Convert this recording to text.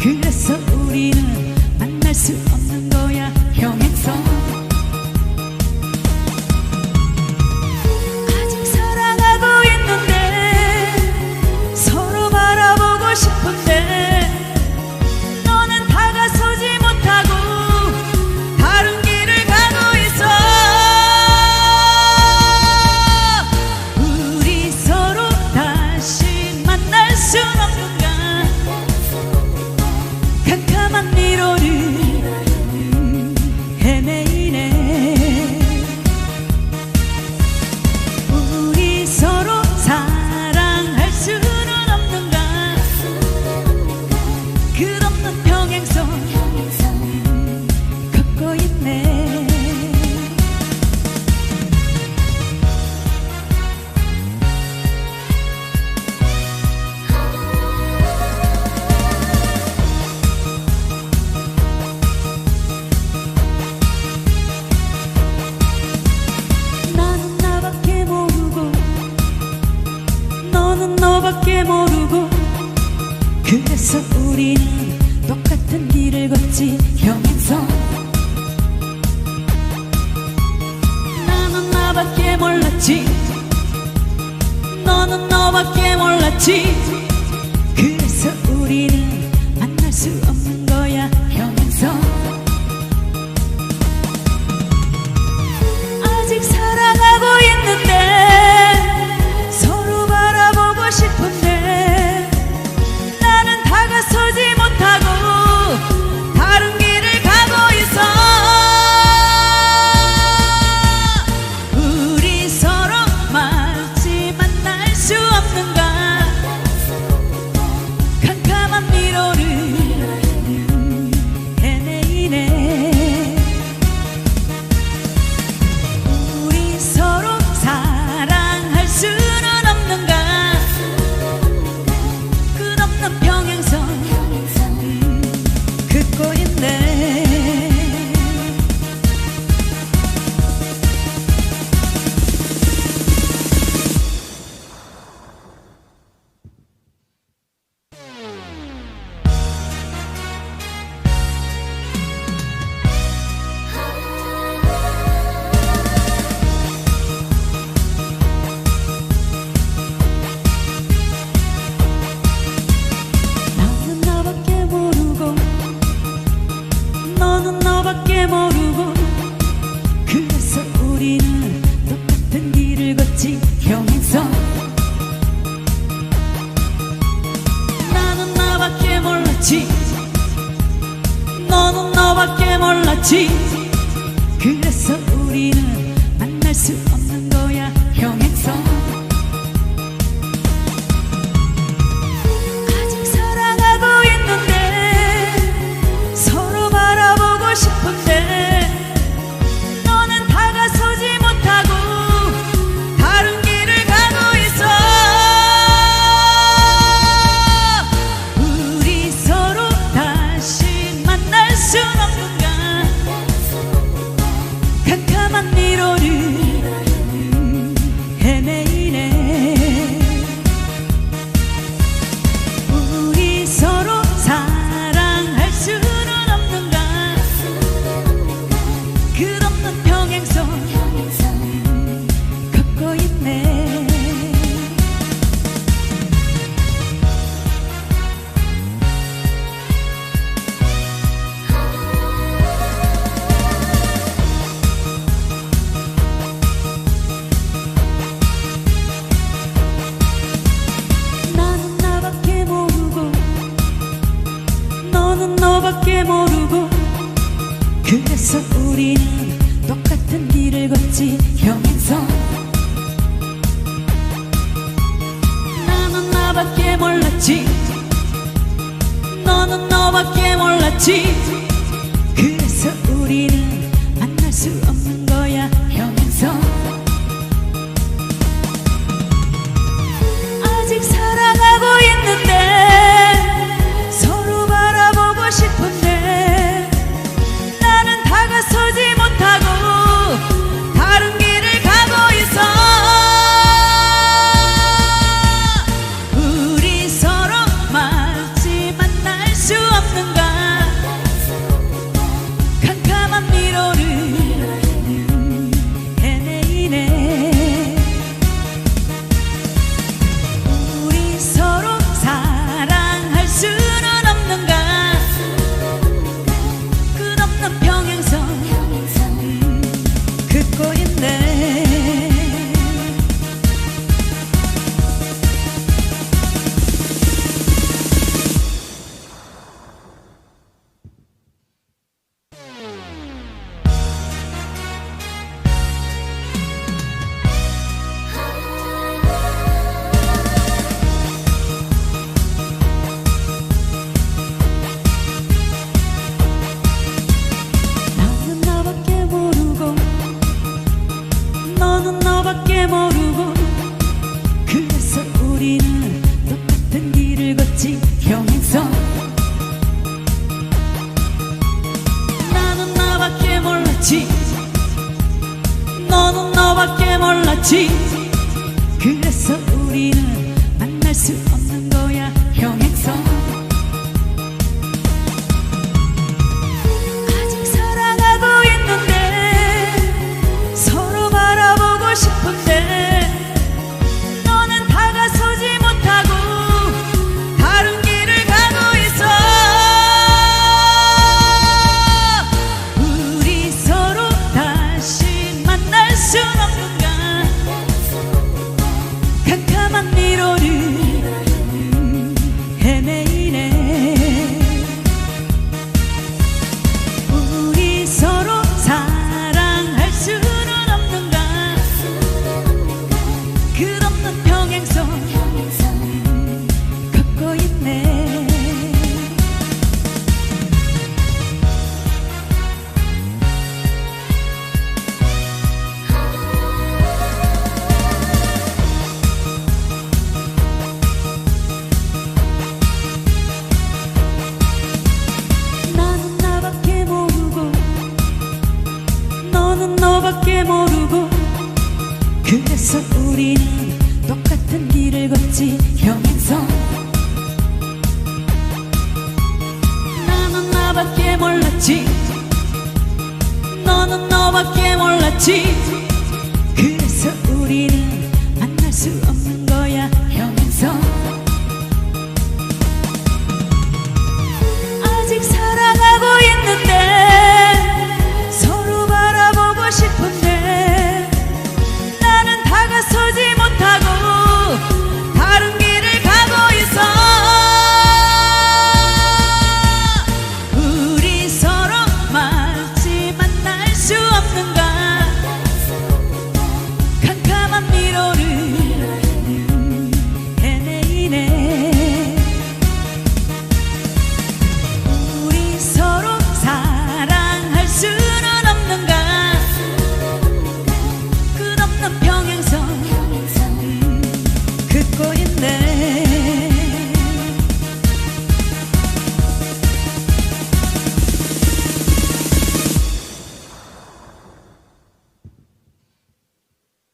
그래서 우리는 모르고 그래서 우리는 똑같은 길을 걷지 형성. 나는 나밖에 몰랐지. 너는 너밖에 몰랐지. 그래서 우리는 우리는 똑같은 길을 걷지 경행선 나는 나밖에 몰랐지. 너는 너밖에 몰랐지. 그래서 우리는 똑같은 길을 걷지 형성. 나는 나밖에 몰랐지. 너는 너밖에 몰랐지. 그래서 우리는 만날 수 없는 몰랐지. 그래서 우리는 만날 수 없는 거야 평행선 아직 사랑하고 있는데 서로 바라보고 싶은데 너는 다가서지 못하고 다른 길을 가고 있어. 우리 서로 다시 만날 순 없는 가 너밖에 몰랐지. 너는 너밖에 몰랐지. 그래서 우리는 만날 수 없는